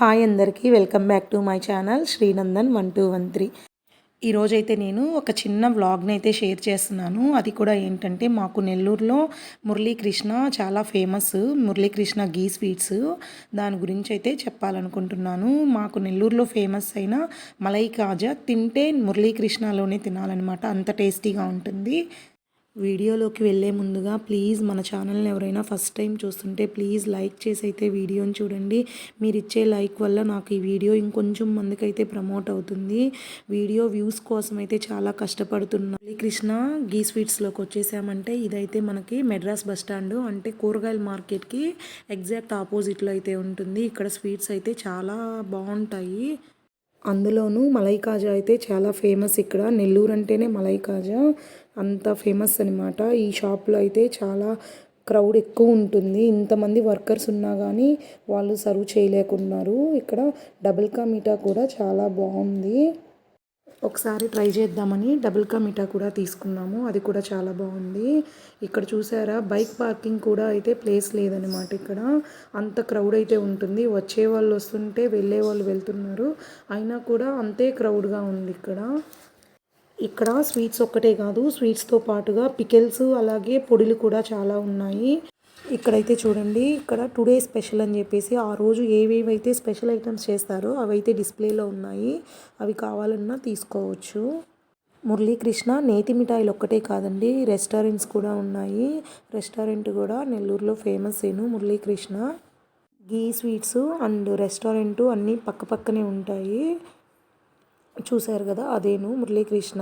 Hi అందరికీ welcome back to my channel Srinandan one two one three. ఈరోజైతే నేను ఒక చిన్న వ్లాగ్ని అయితే షేర్ చేస్తున్నాను. అది కూడా ఏంటంటే మాకు నెల్లూరులో మురళీకృష్ణ చాలా ఫేమస్ మురళీకృష్ణ గీ స్వీట్స్. దాని గురించి అయితే చెప్పాలనుకుంటున్నాను. మాకు నెల్లూరులో ఫేమస్ అయిన మలై కాజా తింటే మురళీకృష్ణలోనే తినాలన్నమాట. అంత టేస్టీగా ఉంటుంది. వీడియోలోకి వెళ్ళే ముందుగా ప్లీజ్ మన ఛానల్ని ఎవరైనా ఫస్ట్ టైం చూస్తుంటే ప్లీజ్ లైక్ చేసి అయితే వీడియోని చూడండి. మీరు ఇచ్చే లైక్ వల్ల నాకు ఈ వీడియో ఇంకొంచెం మందికి అయితే ప్రమోట్ అవుతుంది. వీడియో వ్యూస్ కోసం అయితే చాలా కష్టపడుతున్నా. కృష్ణ గీ స్వీట్స్లోకి వచ్చేసామంటే ఇదైతే మనకి మెడ్రాస్ బస్ స్టాండ్. అంటే కూరగాయల మార్కెట్కి ఎగ్జాక్ట్ ఆపోజిట్లో అయితే ఉంటుంది. ఇక్కడ స్వీట్స్ అయితే చాలా బాగుంటాయి. అందులోనూ మలై కాజా అయితే చాలా ఫేమస్ ఇక్కడ. నెల్లూరు అంటేనే మలై కాజా అంత ఫేమస్ అనమాట ఈ షాప్లో అయితే చాలా క్రౌడ్ ఎక్కువ ఉంటుంది. ఇంతమంది వర్కర్స్ ఉన్నా కానీ వాళ్ళు సర్వ్ చేయలేకున్నారు. ఇక్కడ డబుల్ కా మీఠా కూడా చాలా బాగుంది. ఒకసారి ట్రై చేద్దామని డబుల్ కా కూడా తీసుకున్నాము. అది కూడా చాలా బాగుంది. ఇక్కడ చూసారా బైక్ పార్కింగ్ కూడా అయితే ప్లేస్ లేదనమాట ఇక్కడ. అంత క్రౌడ్ అయితే ఉంటుంది. వచ్చే వాళ్ళు వస్తుంటే వెళ్ళే వాళ్ళు వెళ్తున్నారు. అయినా కూడా అంతే క్రౌడ్గా ఉంది ఇక్కడ. ఇక్కడ స్వీట్స్ ఒక్కటే కాదు స్వీట్స్తో పాటుగా పికెల్స్ అలాగే పొడులు కూడా చాలా ఉన్నాయి. ఇక్కడైతే చూడండి ఇక్కడ టుడే స్పెషల్ అని చెప్పేసి ఆ రోజు ఏవేవైతే స్పెషల్ ఐటమ్స్ చేస్తారో అవైతే డిస్ప్లేలో ఉన్నాయి. అవి కావాలన్నా తీసుకోవచ్చు. మురళీకృష్ణ నేతి మిఠాయిలు ఒక్కటే కాదండి రెస్టారెంట్స్ కూడా ఉన్నాయి. రెస్టారెంట్ కూడా నెల్లూరులో ఫేమస్ ఏను Muralikrishna. Ghee sweets and restaurant అన్నీ పక్క పక్కనే ఉంటాయి. చూశారు కదా అదేను మురళీకృష్ణ.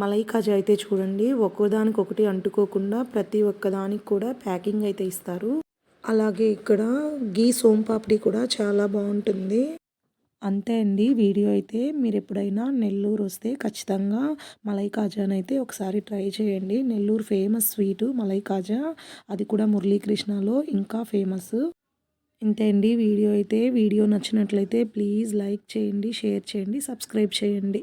మలై కాజా అయితే చూడండి ఒక్కోదానికొకటి అంటుకోకుండా ప్రతి ఒక్కదానికి కూడా ప్యాకింగ్ అయితే ఇస్తారు. అలాగే ఇక్కడ గీ సోంపాపిడి కూడా చాలా బాగుంటుంది. అంతే అండి వీడియో అయితే. మీరు ఎప్పుడైనా నెల్లూరు వస్తే ఖచ్చితంగా మలై కాజాని అయితే ఒకసారి ట్రై చేయండి. నెల్లూరు ఫేమస్ స్వీటు మలై కాజా అది కూడా మురళీకృష్ణలో ఇంకా ఫేమస్. ఇంతే అండి వీడియో అయితే. వీడియో నచ్చినట్లయితే ప్లీజ్ లైక్ చేయండి షేర్ చేయండి సబ్స్క్రైబ్ చేయండి.